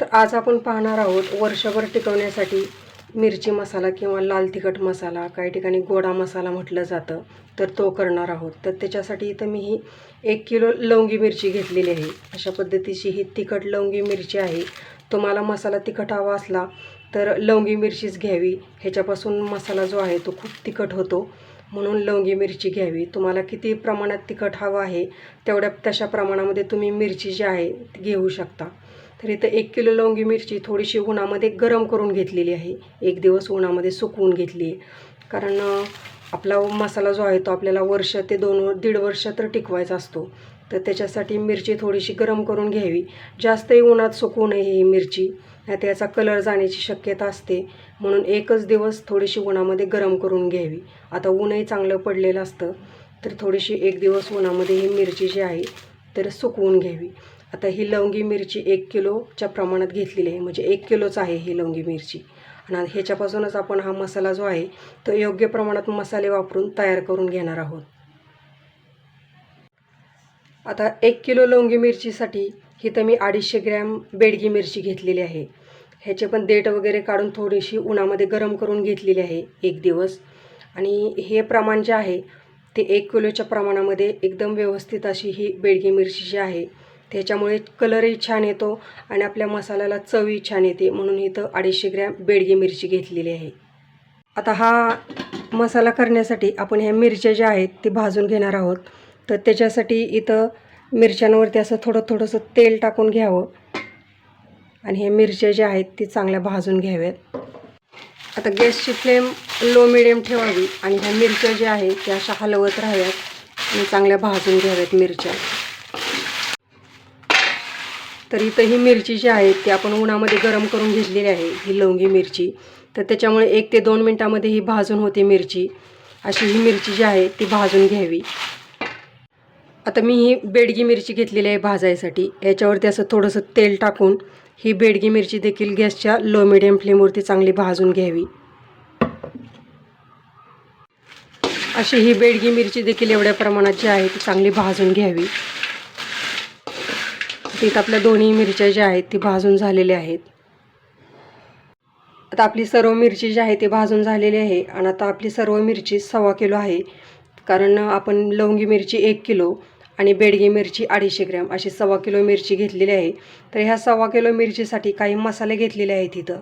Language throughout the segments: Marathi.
तर आज आपण पाहणार आहोत वर्षभर टिकवण्यासाठी मिरची मसाला किंवा लाल तिखट मसाला काही ठिकाणी गोडा मसाला म्हटलं जातं तर तो करणार आहोत. तर त्याच्यासाठी इथं मी ही एक किलो लवंगी मिरची घेतलेली आहे. अशा पद्धतीची ही तिखट लवंगी मिरची आहे. तुम्हाला मसाला तिखट हवा असला तर लवंगी मिरचीच घ्यावी. ह्याच्यापासून मसाला जो आहे तो खूप तिखट होतो म्हणून लवंगी मिरची घ्यावी. तुम्हाला किती प्रमाणात तिखट हवं आहे तेवढ्या तशा प्रमाणामध्ये तुम्ही मिरची जी आहे ती घेऊ शकता. तर इथं एक किलो लवंगी मिरची थोडीशी उन्हामध्ये गरम करून घेतलेली आहे. एक दिवस उन्हामध्ये सुकवून घेतली आहे. कारण आपला मसाला जो आहे तो आपल्याला वर्ष ते दोन दीड वर्ष तर टिकवायचा असतो. तर त्याच्यासाठी मिरची थोडीशी गरम करून घ्यावी. जास्तही उन्हात सुकवू नये ही मिरची. नाही याचा कलर जाण्याची शक्यता असते. म्हणून एकच दिवस थोडीशी उन्हामध्ये गरम करून घ्यावी. आता ऊनही चांगलं पडलेलं असतं. तर थोडीशी एक दिवस उन्हामध्ये ही मिरची जी आहे तर सुकवून घ्यावी. आता ही लवंगी मिरची एक किलोच्या प्रमाणात घेतलेली आहे. म्हणजे एक किलोच आहे ही लवंगी मिरची. आणि ह्याच्यापासूनच आपण हा मसाला जो आहे तो योग्य प्रमाणात मसाले वापरून तयार करून घेणार आहोत. आता एक किलो लवंगी मिरचीसाठी ही तर मी अडीचशे ग्रॅम बेडगी मिरची घेतलेली आहे. ह्याचे पण देठ वगैरे काढून थोडीशी उन्हामध्ये गरम करून घेतलेली आहे एक दिवस. आणि हे प्रमाण जे आहे ते एक किलोच्या प्रमाणामध्ये एकदम व्यवस्थित अशी ही बेडगी मिरची जी आहे त्याच्यामुळे कलरही छान येतो आणि आपल्या मसाल्याला चवही छान येते. म्हणून इथं अडीचशे ग्रॅम बेडगी मिरची घेतलेली आहे. आता हा मसाला करण्यासाठी आपण ह्या मिरच्या ज्या आहेत ते भाजून घेणार आहोत. तर त्याच्यासाठी इथं मिरच्यांवरती असं थोडं थोडंसं तेल टाकून घ्यावं. आणि ह्या मिरच्या ज्या आहेत ती चांगल्या भाजून घ्याव्यात. आता गॅसची फ्लेम लो मिडियम ठेवावी आणि ह्या मिरच्या ज्या आहेत त्या अशा हलवत राहाव्यात आणि चांगल्या भाजून घ्याव्यात मिरच्या. तर इथं ही मिरची जी आहे ती आपण उन्हामध्ये गरम करून घेतलेली आहे ही लवंगी मिरची. तर त्याच्यामुळे एक ते दोन मिनटामध्ये ही भाजून होते मिरची. अशी ही मिरची जी आहे ती भाजून घ्यावी. आता मी ही बेडगी मिरची घेतलेली आहे भाजायसाठी. याच्यावरती असं थोडंसं तेल टाकून ही बेडगी मिरची देखील गॅसच्या लो मिडियम फ्लेमवरती चांगली भाजून घ्यावी. अशी ही बेडगी मिरची देखील एवढ्या प्रमाणात जी आहे ती चांगली भाजून घ्यावी. तिथं आपल्या दोन्ही मिरच्या ज्या आहेत ती भाजून झालेल्या आहेत. आता आपली सर्व मिरची जी आहे ती भाजून झालेली आहे आणि आता आपली सर्व मिरची सव्वा किलो आहे. कारण आपण लवंगी मिरची एक किलो आणि बेडगी मिरची अडीचशे ग्रॅम अशी सव्वा किलो मिरची घेतलेली आहे. तर ह्या सव्वा किलो मिरचीसाठी काही मसाले घेतलेले आहेत इथं.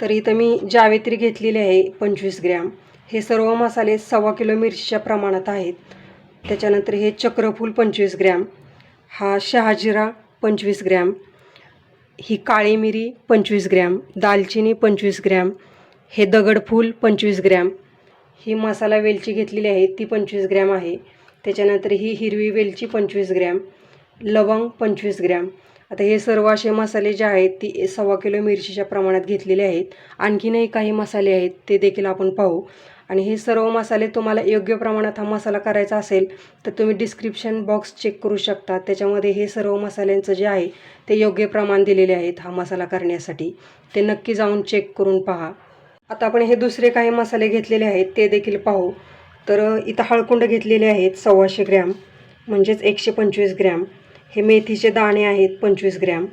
तर इथं मी जावेत्री घेतलेली आहे पंचवीस ग्रॅम. हे सर्व मसाले सव्वा किलो मिरचीच्या प्रमाणात आहेत. त्याच्यानंतर हे चक्रफूल पंचवीस ग्रॅम. हा शहाजिरा पंचवीस ग्रॅम ही काळी मिरी पंचवीस ग्रॅम दालचिनी पंचवीस ग्रॅम हे दगडफूल पंचवीस ग्रॅम ही मसाला वेलची घेतलेली आहे ती पंचवीस ग्रॅम आहे. त्याच्यानंतर ही हिरवी वेलची पंचवीस ग्रॅम लवंग पंचवीस ग्रॅम. आता हे सर्व असे मसाले जे आहेत ती सव्वा किलो मिरचीच्या प्रमाणात घेतलेले आहेत. आणखीनही काही मसाले आहेत ते देखील आपण पाहू. आणि हे सर्व मसाले तुम्हाला योग्य प्रमाणात हा मसाला करायचा असेल तर तुम्ही डिस्क्रिप्शन बॉक्स चेक करू शकता. त्याच्यामध्ये हे सर्व मसाल्यांचं जे आहे ते योग्य प्रमाण दिलेले आहेत हा मसाला करण्यासाठी. ते नक्की जाऊन चेक करून पहा. आता आपण हे दुसरे काही मसाले घेतलेले आहेत ते देखील पाहू. तर इथं हळकुंड घेतलेले आहेत सव्वाशे ग्रॅम म्हणजेच एकशे पंचवीस ग्रॅम. हे मेथीचे दाणे आहेत पंचवीस ग्रॅम.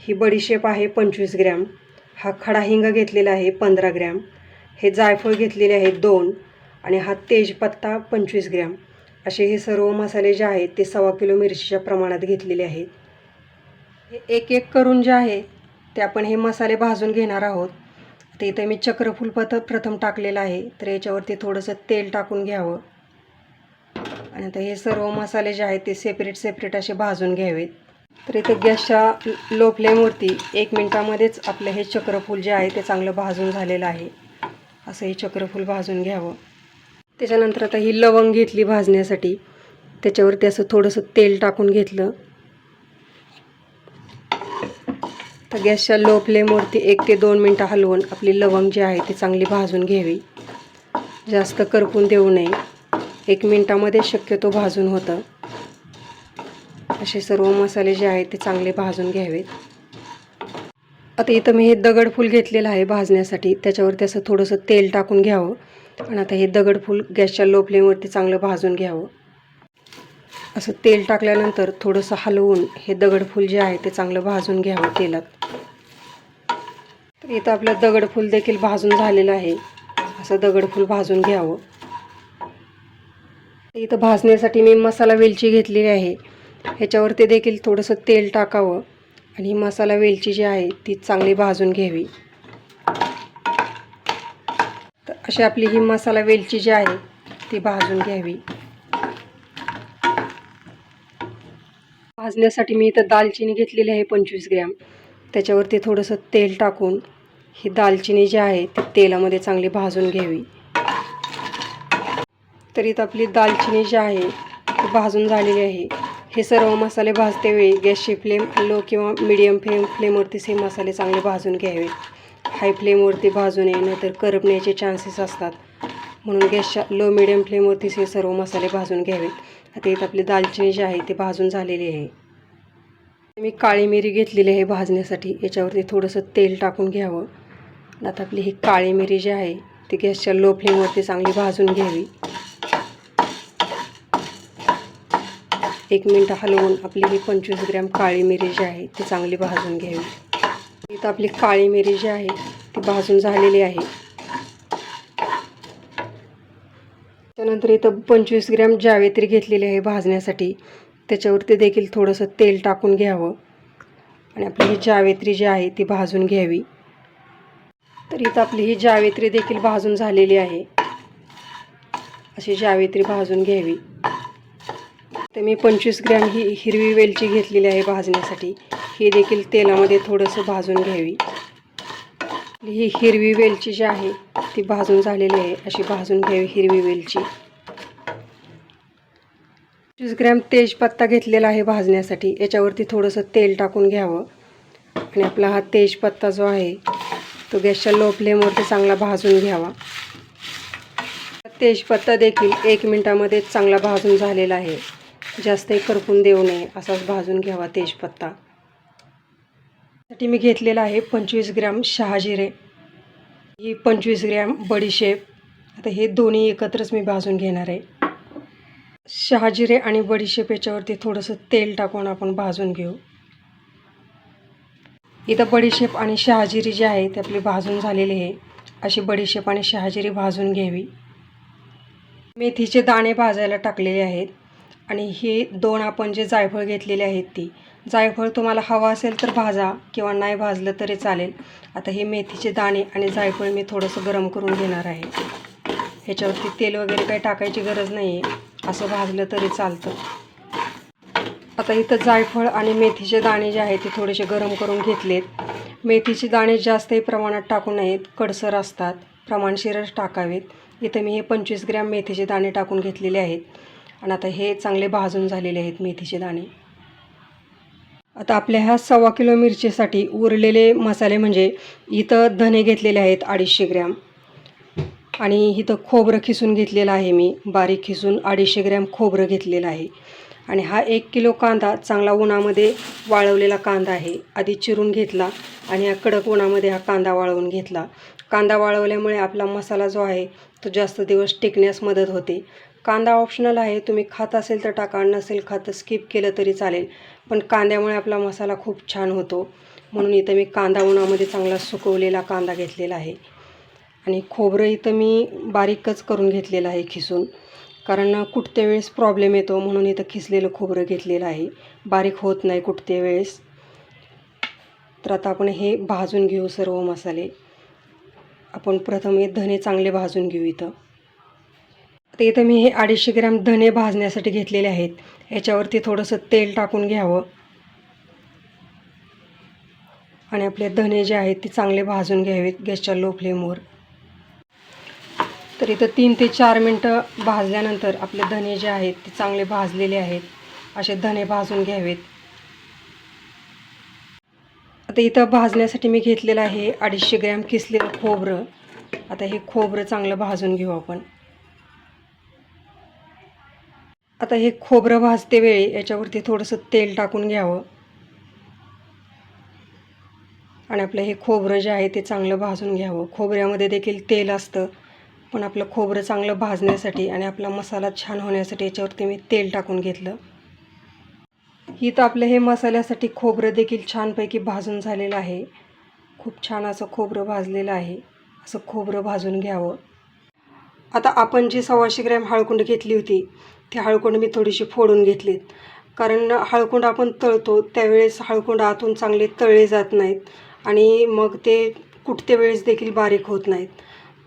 ही बडीशेप आहे पंचवीस ग्रॅम. हा खडा हिंग घेतलेला आहे पंधरा ग्रॅम. हे जायफळ घेतलेले आहेत दोन आणि हा तेजपत्ता पंचवीस ग्रॅम. असे हे सर्व मसाले जे आहेत ते सव्वा किलो मिरचीच्या प्रमाणात घेतलेले आहेत. हे एक एक करून जे आहे ते आपण हे मसाले भाजून घेणार आहोत. ते इथं मी चक्रफूल पथ प्रथम टाकलेलं आहे तर याच्यावरती थोडंसं तेल टाकून घ्यावं. आणि आता हे सर्व मसाले जे आहेत ते सेपरेट सेपरेट असे भाजून घ्यावेत. तर इथं गॅसच्या लो फ्लेमवरती एक मिनटामध्येच आपलं हे चक्रफूल जे आहे ते चांगलं भाजून झालेलं आहे. असं हे चक्रफूल भाजून घ्यावं. त्याच्यानंतर आता ही लवंग घेतली भाजण्यासाठी. त्याच्यावरती असं थोडंसं तेल टाकून घेतलं. तर गॅसच्या लो फ्लेमवरती एक ते दोन मिनटं हलवून आपली लवंग जी आहे ती चांगली भाजून घ्यावी. जास्त करपून देऊ नये. एक मिनटामध्ये शक्यतो भाजून होतं. असे सर्व मसाले जे आहेत ते चांगले भाजून घ्यावेत. आता इथं मी हे दगडफूल घेतलेलं आहे भाजण्यासाठी. त्याच्यावरती असं थोडंसं तेल टाकून घ्यावं आणि आता हे दगडफूल गॅसच्या लो फ्लेमवरती चांगलं भाजून घ्यावं. असं तेल टाकल्यानंतर थोडंसं हलवून हे दगडफूल जे आहे ते चांगलं भाजून घ्यावं तेलात. तर इथं आपलं दगडफूल देखील भाजून झालेलं आहे. असं दगडफूल भाजून घ्यावं. इथं भाजण्यासाठी मी मसाला वेलची घेतलेली आहे. ह्याच्यावरती देखील थोडंसं तेल टाकावं. आणि ही मसाला वेलची जी आहे ती चांगली भाजून घ्यावी. तर अशी आपली ही मसाला वेलची जी आहे ती भाजून घ्यावी. भाजण्यासाठी मी इथं दालचिनी घेतलेली आहे पंचवीस ग्रॅम. त्याच्यावरती थोडंसं तेल टाकून ही दालचिनी जी आहे ती तेलामध्ये चांगली भाजून घ्यावी. तर इथं आपली दालचिनी जी आहे ती भाजून झालेली आहे. हे सर्व मसाले भाजते वेळी. गॅसची फ्लेम लो किंवा मिडियम फ्लेम फ्लेमवरतीच हे मसाले चांगले भाजून घ्यावे. हाय फ्लेमवरती भाजू नये नाहीतर करपण्याचे चान्सेस असतात. म्हणून गॅसच्या लो मिडियम फ्लेमवरतीच हे सर्व मसाले भाजून घ्यावेत आता इथं आपली दालचिनी जी आहे ती भाजून झालेली आहे. मी काळी मिरी घेतलेली आहे भाजण्यासाठी. याच्यावरती थोडंसं तेल टाकून घ्यावं. आता आपली ही काळी मिरी जी आहे ती गॅसच्या लो फ्लेमवरती चांगली भाजून घ्यावी. एक मिनटं हलवून आपली ही पंचवीस ग्रॅम काळी मिरी जी आहे ती चांगली भाजून घ्यावी. इथं आपली काळी मिरी जी आहे ती भाजून झालेली आहे. त्यानंतर इथं पंचवीस ग्रॅम जावेत्री घेतलेली आहे भाजण्यासाठी. त्याच्यावरती देखील थोडंसं तेल टाकून घ्यावं. आणि आपली ही जावेत्री जी आहे ती भाजून घ्यावी. तर इथं आपली ही जावेत्री देखील भाजून झालेली आहे. अशी जावेत्री भाजून घ्यावी. तर मी पंचवीस ग्रॅम ही हिरवी वेलची घेतलेली आहे भाजण्यासाठी. ही देखील तेलामध्ये थोडंसं भाजून घ्यावी. ही हिरवी वेलची जी आहे ती भाजून झालेली आहे. अशी भाजून घ्यावी हिरवी वेलची. पंचवीस ग्रॅम तेजपत्ता घेतलेला आहे भाजण्यासाठी. याच्यावरती थोडंसं तेल टाकून घ्यावं. आणि आपला हा तेजपत्ता जो आहे तो गॅसच्या लो फ्लेमवरती चांगला भाजून घ्यावा. तेजपत्ता देखील एक मिनटामध्ये चांगला भाजून झालेला आहे. जास्तही करपून देऊ नये असाच भाजून घ्यावा तेजपत्ता. साठी मी घेतलेला आहे पंचवीस ग्रॅम शहाजिरे ही पंचवीस ग्रॅम बडीशेप आता हे दोन्ही एकत्रच मी भाजून घेणार आहे. शहाजिरे आणि बडीशेप याच्यावरती थोडंसं तेल टाकून आपण भाजून घेऊ. इथं बडीशेप आणि शहाजिरी जी आहे ती आपली भाजून झालेली आहे. अशी बडीशेप आणि शहाजिरी भाजून घ्यावी. मेथीचे दाणे भाजायला टाकलेले आहेत. आणि हे दोन आपण जे जायफळ घेतलेले आहेत ती जायफळ तुम्हाला हवा असेल तर भाजा किंवा नाही भाजलं तरी चालेल. आता हे मेथीचे दाणे आणि जायफळ मी थोडंसं गरम करून घेणार आहे. ह्याच्यावरती तेल वगैरे काही टाकायची गरज नाही आहे असं भाजलं तरी चालतं. आता इथं जायफळ आणि मेथीचे दाणे जे आहेत ते थोडेसे गरम करून घेतलेत. मेथीचे दाणे जास्तही प्रमाणात टाकू नयेत. कडसर असतात. प्रमाणशीरच टाकावेत. इथं मी हे पंचवीस ग्रॅम मेथीचे दाणे टाकून घेतलेले आहेत. आणि आता हे चांगले भाजून झालेले आहेत मेथीचे दाणे. आता आपल्या ह्या सव्वा किलो मिरचीसाठी उरलेले मसाले म्हणजे इथं धने घेतलेले आहेत अडीचशे ग्रॅम. आणि इथं खोबरं खिसून घेतलेलं आहे मी. बारीक खिसून अडीचशे ग्रॅम खोबरं घेतलेलं आहे. आणि हा एक किलो कांदा चांगला उन्हामध्ये वाळवलेला कांदा आहे. आधी चिरून घेतला आणि या कडक उन्हामध्ये हा कांदा वाळवून घेतला. कांदा वाळवल्यामुळे आपला मसाला जो आहे तो जास्त दिवस टिकण्यास मदत होते. कांदा ऑप्शनल आहे तुम्ही खात असेल तर टाका नसेल खात स्किप केलं तरी चालेल. पण कांद्यामुळे आपला मसाला खूप छान होतो. म्हणून इथं मी कांदा उन्हामध्ये चांगला सुकवलेला कांदा घेतलेला आहे. आणि खोबरं इथं मी बारीकच करून घेतलेलं आहे खिसून. कारण कुठत्या वेळेस प्रॉब्लेम येतो म्हणून इथं खिसलेलं खोबरं घेतलेलं आहे. बारीक होत नाही कुठत्या वेळेस. तर आता आपण हे भाजून घेऊ सर्व मसाले. आपण प्रथम हे धने चांगले भाजून घेऊ इथं. आता इथं मी हे अडीचशे ग्रॅम धने भाजण्यासाठी घेतलेले आहेत. याच्यावरती थोडंसं तेल टाकून घ्यावं. आणि आपले धने जे आहेत ते चांगले भाजून घ्यावेत गॅसच्या लो फ्लेमवर. तर इथं तीन ते चार मिनटं भाजल्यानंतर आपले धने जे आहेत ते चांगले भाजलेले आहेत. असे धने भाजून घ्यावेत. आता इथं भाजण्यासाठी मी घेतलेलं आहे अडीचशे ग्रॅम किसलेलं खोबरं. आता हे खोबरं चांगलं भाजून घेऊ आपण. आता हे खोबरं भाजते वेळी याच्यावरती थोडंसं तेल टाकून घ्यावं. आणि आपलं हे खोबरं जे आहे ते चांगलं भाजून घ्यावं. खोबऱ्यामध्ये देखील तेल असतं पण आपलं खोबरं चांगलं भाजण्यासाठी आणि आपला मसाला छान होण्यासाठी याच्यावरती मी तेल टाकून घेतलं. ही तर आपलं हे मसाल्यासाठी खोबरं देखील छानपैकी भाजून झालेलं आहे. खूप छान असं खोबरं भाजलेलं आहे. असं खोबरं भाजून घ्यावं. आता आपण जी सव्वाशे ग्रॅम हळकुंड घेतली होती ती हळकुंड मी थोडीशी फोडून घेतलीत. कारण हळकुंड आपण तळतो त्यावेळेस हळकुंड आतून चांगले तळले जात नाहीत आणि मग ते कुठते वेळेस देखील बारीक होत नाहीत.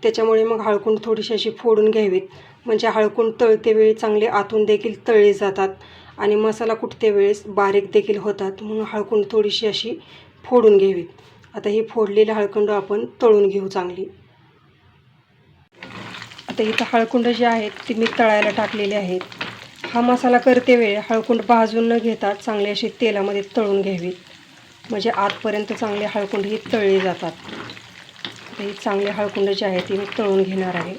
त्याच्यामुळे मग हळकुंड थोडीशी अशी फोडून घ्यावीत. म्हणजे हळकुंड तळते वेळी चांगले आतून देखील तळले जातात आणि मसाला कुठते वेळेस बारीक देखील होतात म्हणून हळकुंड थोडीशी अशी फोडून घ्यावीत. आता ही फोडलेली हळकुंड आपण तळून घेऊ चांगली. आता इथं हळकुंड जी आहेत ती मी तळायला टाकलेली आहेत. हा मसाला करते वेळ हळकुंड भाजून न घेता चांगले असे तेलामध्ये तळून घ्यावीत म्हणजे आतपर्यंत चांगले हळकुंड ही तळली जातात. आता ही चांगले हळकुंड जी आहे ती मी तळून घेणार आहे.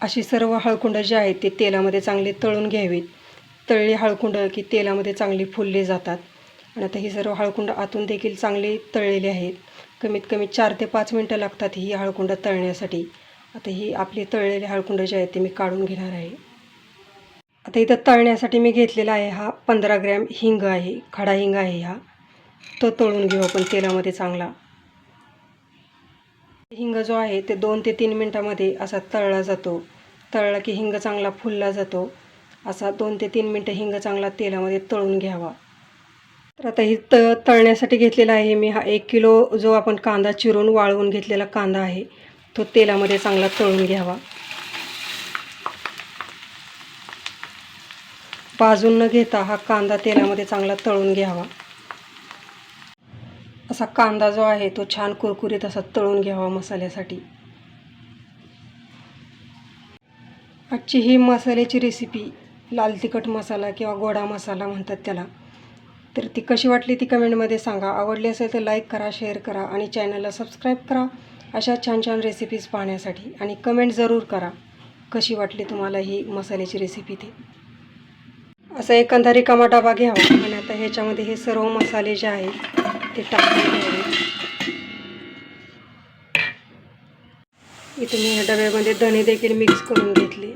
अशी सर्व हळकुंड जी आहेत ते तेलामध्ये चांगले तळून घ्यावीत. तळली हळकुंड की तेलामध्ये चांगली फुलली जातात. आणि आता ही सर्व हळकुंड आतून देखील चांगली तळलेली आहेत. कमीत कमी चार ते पाच मिनटं लागतात ही हळकुंड तळण्यासाठी. आता ही आपली तळलेली हळकुंड जी आहेत ते मी काढून घेणार आहे. आता इथं तळण्यासाठी मी घेतलेला आहे हा पंधरा ग्रॅम हिंग आहे खडा हिंग आहे हा. तो तळून घेऊ आपण तेलामध्ये चांगला. हिंग जो आहे ते दोन ते तीन मिनटामध्ये असा तळला जातो. तळला की हिंग चांगला फुलला जातो. असा दोन ते तीन मिनटं हिंग चांगला तेलामध्ये तळून घ्यावा. तर आता ही त तळण्यासाठी घेतलेला आहे मी. हा एक किलो जो आपण कांदा चिरून वाळवून घेतलेला कांदा आहे तो तेलामध्ये चांगला तळून घ्यावा. भाजून न घेता हा कांदा तेलामध्ये चांगला तळून घ्यावा. असा कांदा जो आहे तो छान कुरकुरीत असा तळून घ्यावा मसाल्यासाठी. आजची ही मसाल्याची रेसिपी लाल तिखट मसाला किंवा गोडा मसाला म्हणतात त्याला. तर ती कशी वाटली ती कमेंटमध्ये सांगा. आवडली असेल तर लाईक करा शेअर करा आणि चॅनलला सबस्क्राईब करा. अशा छान छान रेसिपीज पाहण्यासाठी आणि कमेंट जरूर करा. कशी वाटली तुम्हाला ही मसाल्याची रेसिपी ते? असा एकंदरी रिकामा डबा घ्यावा. आणि आता ह्याच्यामध्ये हे सर्व मसाले जे आहेत ते टाकून घ्यावे इथे मी ह्या डब्यामध्ये धणे देखील मिक्स करून घेतले.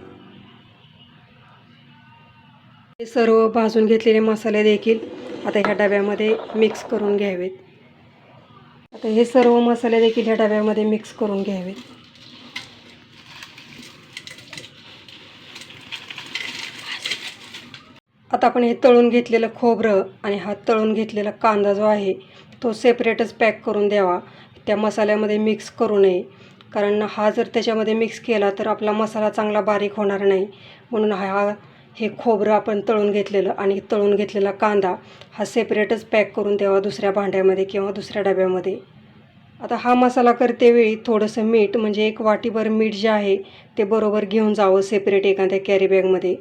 हे सर्व भाजून घेतलेले मसाले देखील आता ह्या डब्यामध्ये मिक्स करून घ्यावेत. आता हे सर्व मसाले देखील ह्या डब्यामध्ये मिक्स करून घ्यावेत. आता आपण हे तळून घेतलेलं खोबरं आणि हा तळून घेतलेला कांदा जो आहे तो सेपरेटच पॅक करून द्यावा. त्या मसाल्यामध्ये मिक्स करू नये. कारण हा जर त्याच्यामध्ये मिक्स केला तर आपला मसाला चांगला बारीक होणार नाही. म्हणून हा हे खोबरं आपण तळून घेतलेलं आणि तळून घेतलेला कांदा हा सेपरेटच पॅक करून द्यावा दुसऱ्या भांड्यामध्ये किंवा दुसऱ्या डब्यामध्ये. आता हा मसाला करते वेळी थोडंसं मीठ म्हणजे एक वाटीभर मीठ जे आहे ते बरोबर घेऊन जावं सेपरेट एखाद्या कॅरी बॅगमध्ये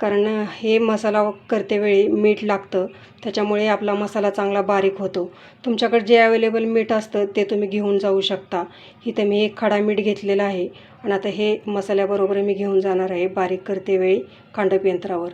कारण हे मसाला करते वेळी मीठ लागतं. त्याच्यामुळे आपला मसाला चांगला बारीक होतो. तुमच्याकडे जे अवेलेबल मीठ असतं ते तुम्ही घेऊन जाऊ शकता. इथे मी एक खडा मीठ घेतलेला आहे. आणि आता हे मसाल्याबरोबर मी घेऊन जाणार आहे बारीक करते वेळी कांडप यंत्रावर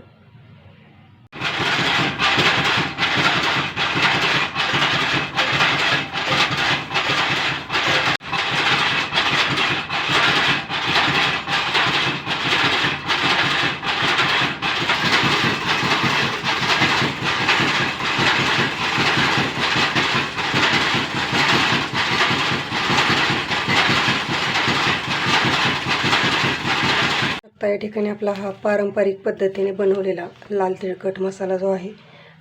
आता या ठिकाणी आपला हा पारंपरिक पद्धतीने बनवलेला लाल तिळकट मसाला जो आहे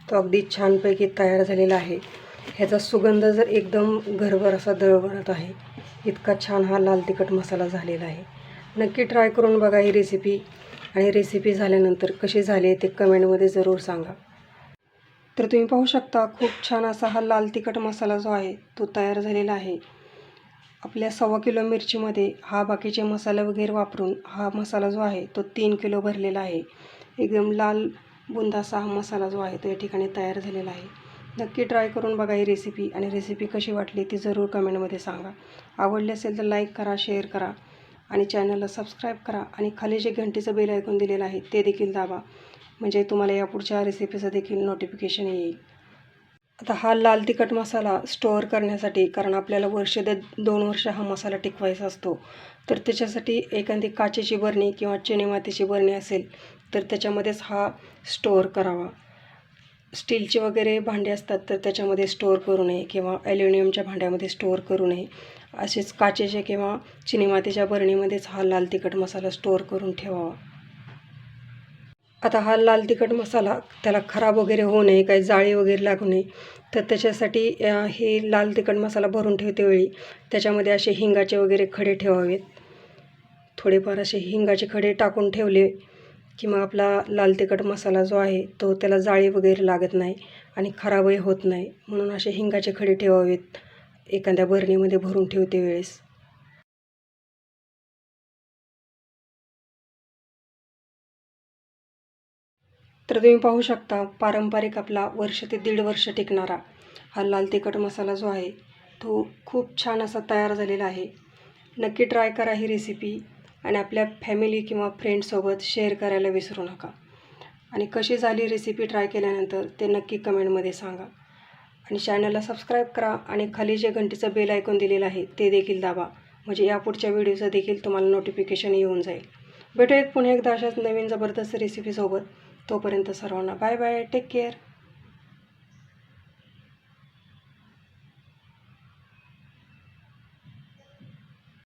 तो अगदी छानपैकी तयार झालेला आहे. ह्याचा सुगंध जर एकदम घरभर असा दळवळत आहे इतका छान हा लाल तिखट मसाला झालेला आहे. नक्की ट्राय करून बघा ही रेसिपी आणि रेसिपी झाल्यानंतर कशी झाली आहे ते कमेंटमध्ये जरूर सांगा. तर तुम्ही पाहू शकता खूप छान असा हा लाल तिखट मसाला जो आहे तो तयार झालेला आहे. आपल्या सव्वा किलो मिरचीमध्ये हा बाकीचे मसाले वगैरे वापरून हा मसाला जो आहे तो तीन किलो भरलेला आहे. एकदम लाल बुंदासा हा मसाला जो आहे तो या ठिकाणी तयार झालेला आहे. नक्की ट्राय करून बघा ही रेसिपी आणि रेसिपी कशी वाटली ती जरूर कमेंटमध्ये सांगा. आवडली असेल तर लाईक करा शेअर करा आणि चॅनलला सबस्क्राईब करा आणि खाली जे घंटीचं बेल ऐकून दिलेलं आहे ते देखील दाबा. म्हणजे तुम्हाला या पुढच्या रेसिपीचं देखील नोटिफिकेशन येईल. आता हा लाल तिखट मसाला स्टोअर करण्यासाठी कारण आपल्याला वर्ष दे दोन वर्ष हा मसाला टिकवायचा असतो. तर त्याच्यासाठी एखादी काचेची बरणी किंवा चिनी मातीची बरणी असेल तर त्याच्यामध्येच हा स्टोअर करावा. स्टीलचे वगैरे भांडे असतात तर त्याच्यामध्ये स्टोअर करू नये किंवा ॲल्युमिनियमच्या भांड्यामध्ये स्टोअर करू नये. असेच काचेचे किंवा चिनीमातीच्या बरणीमध्येच हा लाल तिखट मसाला स्टोअर करून ठेवावा. आता हा लाल तिखट मसाला त्याला खराब वगैरे होऊ नये काही जाळी वगैरे लागू नये. तर त्याच्यासाठी हे लाल तिखट मसाला भरून ठेवते वेळी. त्याच्यामध्ये असे हिंगाचे वगैरे खडे ठेवावेत. थोडेफार असे हिंगाचे खडे टाकून ठेवले की मग आपला लाल तिखट मसाला जो आहे तो त्याला जाळी वगैरे लागत नाही आणि खराबही होत नाही. म्हणून असे हिंगाचे खडे ठेवावेत एखाद्या भरणीमध्ये भरून ठेवते वेळेस. तर तुम्ही पाहू शकता पारंपरिक आपला वर्ष ते दीड वर्ष टिकणारा हा लाल तिखट मसाला जो आहे तो खूप छान असा तयार झालेला आहे. नक्की ट्राय करा ही रेसिपी आणि आपल्या फॅमिली किंवा फ्रेंडसोबत शेअर करायला विसरू नका. आणि कशी झाली रेसिपी ट्राय केल्यानंतर ते नक्की कमेंटमध्ये सांगा. आणि चॅनलला सबस्क्राईब करा आणि खाली जे घंटीचं बेल ऐकून दिलेलं आहे ते देखील दाबा. म्हणजे या पुढच्या व्हिडिओचं देखील तुम्हाला नोटिफिकेशन येऊन जाईल. भेटू एक पुन्हा एकदा अशाच नवीन जबरदस्त रेसिपीसोबत तोपर्यंत सर्वांना बाय बाय टेक केअर